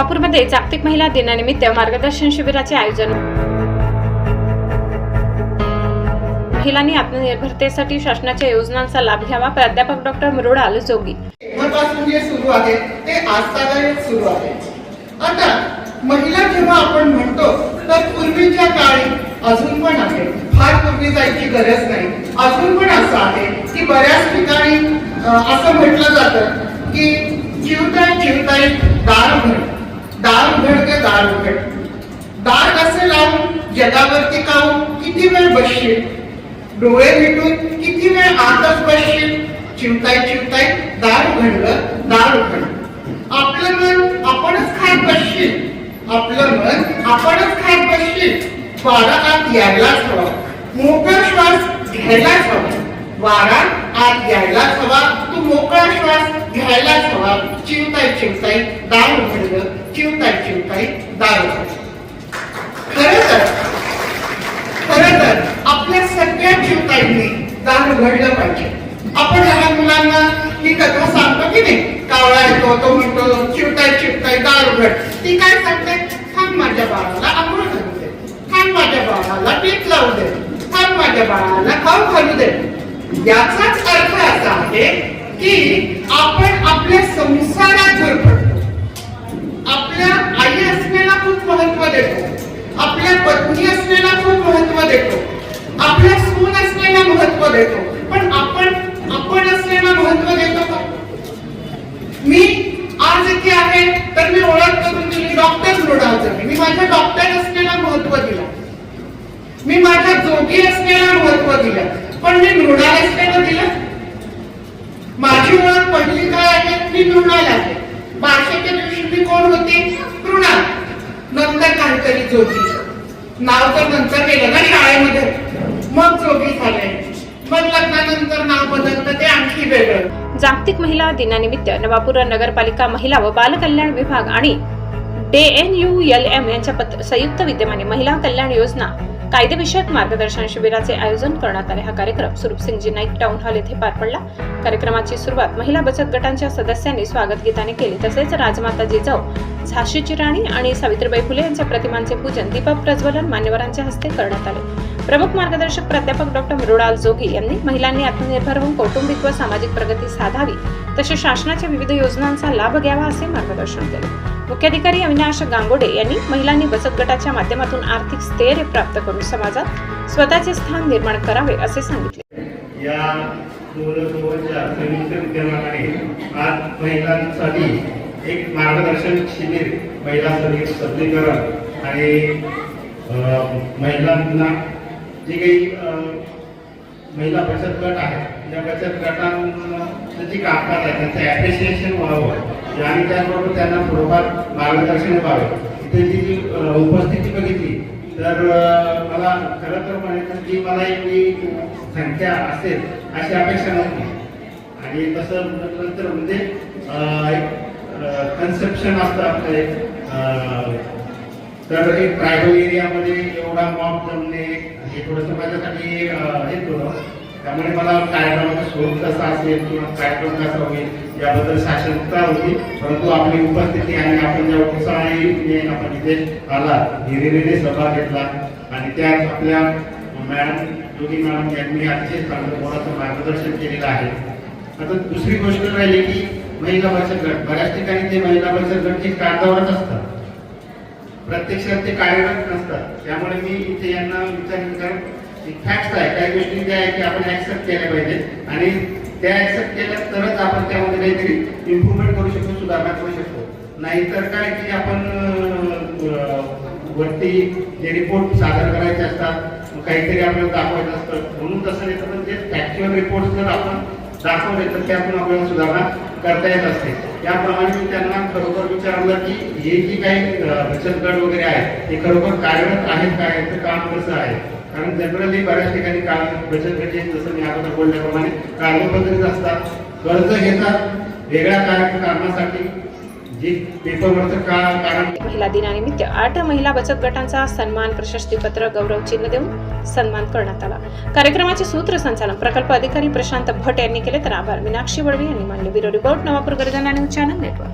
सोलापूरमध्ये जागतिक महिला दिनानिमित्त मार्गदर्शन शिबिराचे आयोजन. महिलांनी आत्मनिर्भरतेसाठी शासनाच्या योजनांचा लाभ घ्यावा प्राध्यापक डॉक्टर मृणाल जोगी. तेव्हापासून जे सुरू आहे ते आजतागायत सुरू आहे. आता महिला जेव्हा आपण म्हणतो तर पूर्वीच्या काळी अजून पण आहे. फार पूर्वी जायची गरज नाही. अजून पण असं आहे की बऱ्याच ठिकाणी असं म्हटलं जातं की जीवताय जीवताय दार उघड दार उघडते दार उघड दार कसे लावून जगावरती काहून किती वेळ बसशील? डोळे मिटून किती वेळ आतच बसशील? चिवताय चिवताय दार उघडलं दार उघडलं आपलं मन आपणच खात बसशील. आपलं मन आपणच खात बसशील. वारा आत यायलाच हवा. मोकळा श्वास घ्यायलाच हवा. वारा आत यायलाच हवा. तू मोकळा श्वास घ्यायलाच हवा. चिवताय चिवताय दार उघडलं चिवताय चिवताय दार खर तर खर तर आपल्या सगळ्या चिवताईंनी दार उघडलं पाहिजे. आपण लहान मुलांना ही कथा सांगतो की नाही? कावळा येतो तो म्हणतो चिवताय चिवताय दार उघड ती काय सांगते? थांब माझ्या बाळाला आंघोळ घालू दे. थांब माझ्या बाळाला पीठ लावू दे. थांब माझ्या बाळाला खाऊ घालू दे. याचाच अर्थ असा आहे की आपण आपल्या संसारात भर पडतो आपल्या आई असण्याला खूप महत्त्व देतो आपल्या पत्नी असण्याला खूप महत्त्व देतो आपल्या सून असण्याला महत्त्व देतो. पण आपण आपण असलेला महत्त्व देतो का? मी आज इथे आहे तर मी ओळख करून दिली डॉक्टर मृणाल मी माझ्या डॉक्टर असलेला महत्त्व दिलं. मी माझ्या जोगी असलेला महत्त्व दिलं. पण मी मृणाल असण्याला दिलं. माझी ओळख पहिली काय आहे? मी मृणाल आहे. भाषेच्या दिवशी मी कोण होती? मृणाल. नंतर काहीतरी जोगी. नाव तर नंतर केलं ना शाळेमध्ये. मग जोगी झाले. लग्नानंतर नाव बदलतं ते आणखी वेगळं. जागतिक महिला दिनानिमित्त नवापूर नगरपालिका महिला व बालकल्याण विभाग आणि DAY N U L M यांच्या संयुक्त विद्यमाने महिला कल्याण योजना कायदेविषयक मार्गदर्शन शिबिराचे आयोजन करण्यात आले. हा कार्यक्रम सुरूपसिंगजी नाईक टाउन हॉल येथे पार पडला. कार्यक्रमाची सुरुवात महिला बचत गटांच्या सदस्यांनी स्वागत गीताने केली. तसेच राजमाता जिजाऊ झाशीची राणी आणि सावित्रीबाई फुले यांच्या प्रतिमांचे पूजन दीपक प्रज्वलन मान्यवरांच्या हस्ते करण्यात आले. प्रमुख मार्गदर्शक प्राध्यापक डॉक्टर मृणाल जोगी यांनी महिलांनी आत्मनिर्भर होऊन कौटुंबिक व सामाजिक प्रगती साधावी तसेच शासनाच्या विविध योजनांचा लाभ घ्यावा असे मार्गदर्शन केले. मुख्याधिकारी अविनाश गांगोडे यांनी महिलांनी बचत गटाच्या माध्यमातून आर्थिक स्थैर्य प्राप्त करून समाजात स्वतःचे स्थान निर्माण करावे असे सांगितले. या आज महिलांसाठी एक मार्गदर्शन शिबिर महिलांसाठी सबलीकरण आणि महिलांना जे काही महिला बचत गट आहे या बचत गटांचं जे कामकाज आहे त्यांचं ॲप्रिसिएशन व्हावं. आणि त्याचबरोबर त्यांना थोडंफार मार्गदर्शन व्हावं. इथे जी जी उपस्थिती बघितली तर मला खरं तर म्हणायचं की मला एवढी संख्या असेल अशी अपेक्षा नव्हती. आणि तसं म्हटलं तर म्हणजे एक कन्सेप्शन असतं आपलं एक तर एक ट्रायबल एरियामध्ये एवढा मॉप जमणे थोडंसं माझ्यासाठी अं, होतं त्यामुळे मला कार्यक्रमाचं स्वरूप कसं असेल किंवा कार्यक्रम कसा होईल याबद्दल साशंकता होती. परंतु आपली उपस्थिती आणि आपण ज्या उत्साहाने आपण इथे आला हिरिरीने सभा घेतला. आणि त्यात आपल्या मॅडम योगी मॅडम यांनी अतिशय चांगलं कोणाचं मार्गदर्शन केलेलं आहे. आता दुसरी गोष्ट राहिली की महिला बचत गट. बऱ्याच ठिकाणी ते महिला बचत गट हे कागदावरच असतात. प्रत्यक्षात ते कार्यरत नसतात. त्यामुळे मी इथे यांना विचार फॅक्ट आहे काही गोष्टी त्या आहे की आपण ऍक्सेप्ट केल्या पाहिजेत आणि त्या ऍक्सेप्ट केल्या तरच आपण त्यामध्ये काहीतरी इम्प्रुव्हमेंट करू शकतो सुधारणा करू शकतो. नाहीतर काय की आपण वरती जे रिपोर्ट सादर करायचे असतात काहीतरी आपल्याला दाखवायचं असतं. म्हणून तसं नाही तर ते फॅक्च्युअल रिपोर्ट जर आपण दाखवले तर त्यातून आपल्याला सुधारणा करता येत असते. त्याप्रमाणे मी त्यांना खरोखर विचारलं की हे जी काही अं, बचत गट वगैरे आहे ते खरोखर कार्यरत आहेत काय तर काम कसं आहे? कारण जनरली बऱ्याच ठिकाणी काम बचत गट हे जसं मी अगोदर बोलल्याप्रमाणे कागदपत्रेच असतात. कर्ज घेतात वेगळ्या कार्य कारणासाठी महिला दिनानिमित्त आठ महिला बचत गटांचा सन्मान प्रशस्तीपत्र गौरव चिन्ह देऊन सन्मान करण्यात आला. कार्यक्रमाचे सूत्रसंचालन प्रकल्प अधिकारी प्रशांत भट यांनी केले तर आभार. मीनाक्षी वडवी यांनी मानले ब्युरो रिपोर्ट नवापूर गर्जना आणि उच्चानंद नेटवर्क.